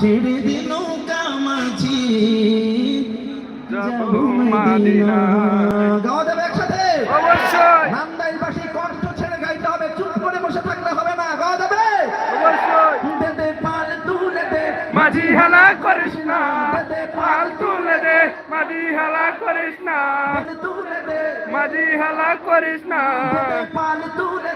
ছেড়ে দে নৌকা মাঝি। যাব মদিনা। গাওয়া যাবে একসাথে? অবশ্যই। নান্দাইলবাসী কণ্ঠ ছেড়ে গাইতে হবে চুপ করে বসে থাকলে হবে না। গাওয়া যাবে? অবশ্যই। দে দে পাল তুলে দে মাঝি হেলা করিস না। পাল তুলে দে মাঝি হেলা করিস না। দে তুলে দে মাঝি হেলা করিস না। দে দে পাল তুলে দে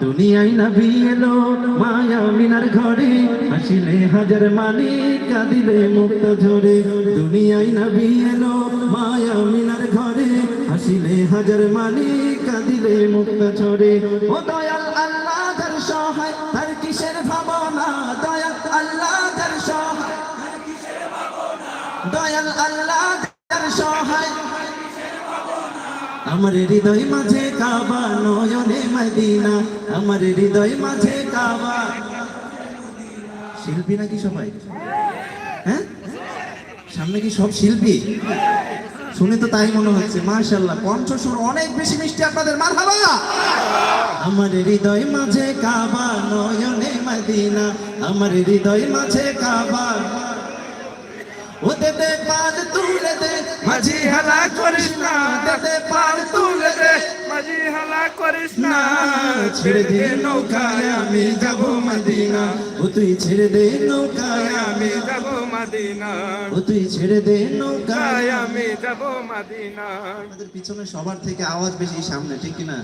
দুনিয়ায় নবী এলো, মায়া মিনার ঘরে। হাসিলে হাজার মানি কাঁদিলে মুক্ত ঝরে। দুনিয়ায় নবী এলো, মায়া মিনার ঘরে। হাসিলে হাজার মানি কাঁদিলে মুক্ত ঝরে। ও দয়াল আল্লাহ, যার সহায়, তার কিসের ভাবনা? দয়াল আল্লাহ, যার সহায় দয়াল আল্লাহ, যার সহায় আমার হৃদয় মাঝে কাবা, নয়নে মদিনা। আমার হৃদয় মাঝে কাবা। শিল্পী নাকি সবাই? হ্যাঁ? সামনে কি সব শিল্পী? শুনে তো তাই মনে হচ্ছে মাশাল্লাহ কণ্ঠস্বর অনেক বেশি মিষ্টি আপনাদের মার আমার হৃদয় মাঝে কাবা, নয়নে মদিনা। আমার হৃদয় মাঝে কাবা ওতে দে পাল তুলে দে, মাঝি হেলা করিস না। দে পাল তুলে দে, মাঝি হেলা করিস না। ছেড়ে দে নৌকায়, আমি যাব মদিনা। ও তুই ছেড়ে দে নৌকায়, আমি যাব মদিনা। ও তুই ছেড়ে দে নৌকায়, আমি যাব মদিনা। আমাদের পিছনে সবার থেকে আওয়াজ বেশি সামনে, ঠিক কি না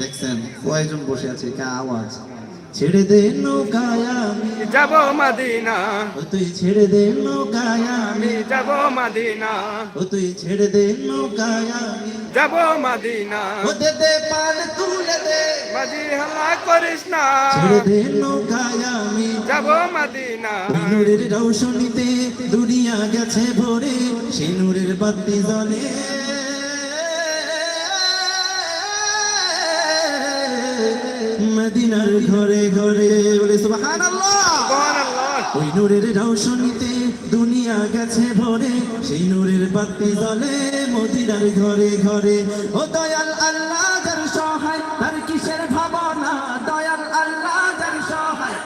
দেখছেন, কয়জন বসে আছে? কা আওয়াজ? ছেড়ে দে নৌকায় আমি। যাব মদিনা। ও তুই ছেড়ে দে নৌকায় আমি। যাব মদিনা। ও তুই ছেড়ে দে নৌকায় আমি। যাব মদিনা। ও দে দে পাল তুলে দে। মাঝি হেলা করিস না। ছেড়ে দে নৌকায় আমি। যাব মদিনা। নূরের রৌশনীতে দুনিয়া গেছে ভরে। সেই নূরের বাতি জ্বলে। মদিনার ঘরে ঘরে বলে সুবহানাল্লাহ! ওই নূরের রৌশনীতে দুনিয়া গেছে ভরে সেই নূরের বাতি জ্বলে মদিনার ঘরে ঘরে। ও দয়াল আল্লাহ যার সহায় তার কিসের ভাবনা? দয়াল আল্লাহ যার সহায়।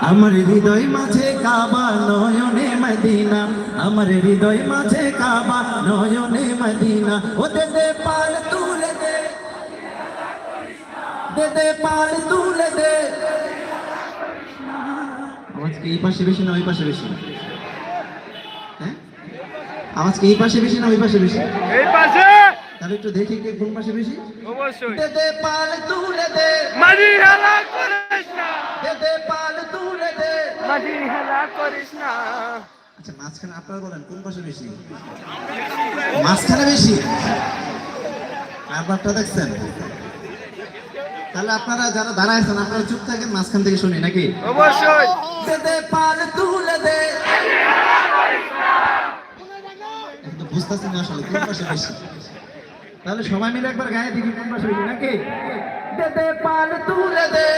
আমার হৃদয় মাঝে কাবা নয়নে মদিনা। আমার হৃদয় মাঝে কাবা নয়নে মদিনা। ও দে তুলে দে দে দে পাল তুলে দে। আওয়াজ কি এই পাশে বেশি না ওই পাশে বেশি। হ্যাঁ? আওয়াজ কি এই পাশে বেশি না ওই পাশে বেশি। এই পাশে! তাহলে একটু দেখি কে কোন পাশে বেশি। অবশ্যই। দে দে পাল তুলে দে। মাঝি হেলা করিস না। দে দে পাল তুলে দে। মাঝি হেলা করিস না। আচ্ছা মাঝখানে আপনারা বলেন কোন পাশে বেশি? মাঝখানে বেশি? আপনারটা দেখছেন? তাহলে আপনারা যারা দাঁড়ায় আছেন আপনারা চুপ থাকেন মাঝখান থেকে শুনি নাকি? অবশ্যই। বুঝতেছি না আসলে কোন পাশে বেশি? তাহলে সবাই মিলে একবার গায়ে দেখি কোন পাশে বেশি নাকি? দে দে পাল তুলে দে।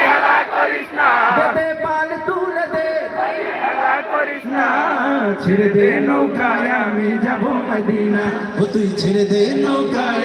হেলা করিস না দে। দে পাল তুলে দে হেলা করিস না ছেড়ে দে নৌকায় আমি যাব মদিনা ও তুই ছেড়ে দে নৌকায়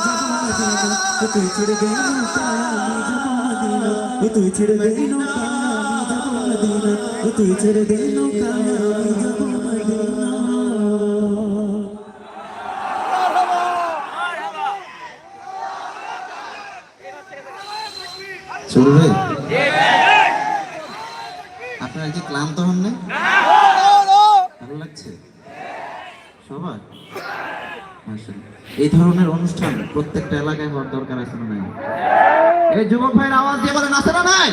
তুই ছেড়ে দে তুই ছেড়ে দে তুই ছেড়ে দে চলবে? আপনারা কি ক্লান্ত এই ধরনের অনুষ্ঠান প্রত্যেকটা এলাকায় হওয়ার দরকার আছে না নাই? এই যুবক ভাইয়ের আওয়াজ দিয়ে বলেন আছে না নাই?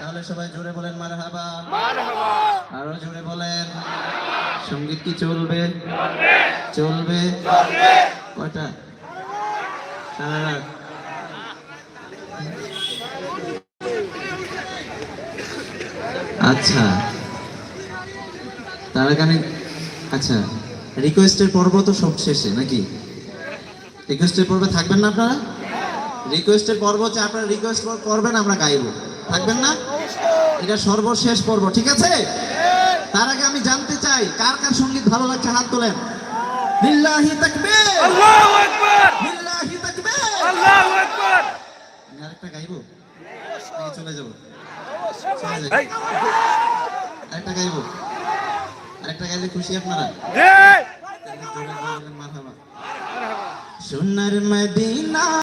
তাহলে সবাই জোরে বলেন মারহাবা। আরও জোরে বলেন সংগীত কি চলবে? চলবে! কয়টা? সারা রাত আচ্ছা। তার আমি আচ্ছা রিকোয়েস্টের পর্ব তো সব শেষে নাকি? রিকোয়েস্টের পর্বে থাকবেন না আপনারা? রিকোয়েস্টের পর্ব হচ্ছে আপনারা রিকোয়েস্ট করবেন আমরা গাইব। থাকবেন না? এটা সর্বশেষ পর্ব ঠিক আছে? তার আগে আমি জানতে চাই কার কার সংগীত ভালো লাগছে? হাত তোলেন। লিল্লাহি তাকবীর! আল্লাহু আকবার! লিল্লাহি তাকবীর! আল্লাহু আকবার! আরেকটা গাইবো? নাকি চলে যাব। আরেকটা গাইবো? আরেকটা গাইলে খুশি আপনারা জোরে জোরে বলেন মারহাবা সোনার মদিনা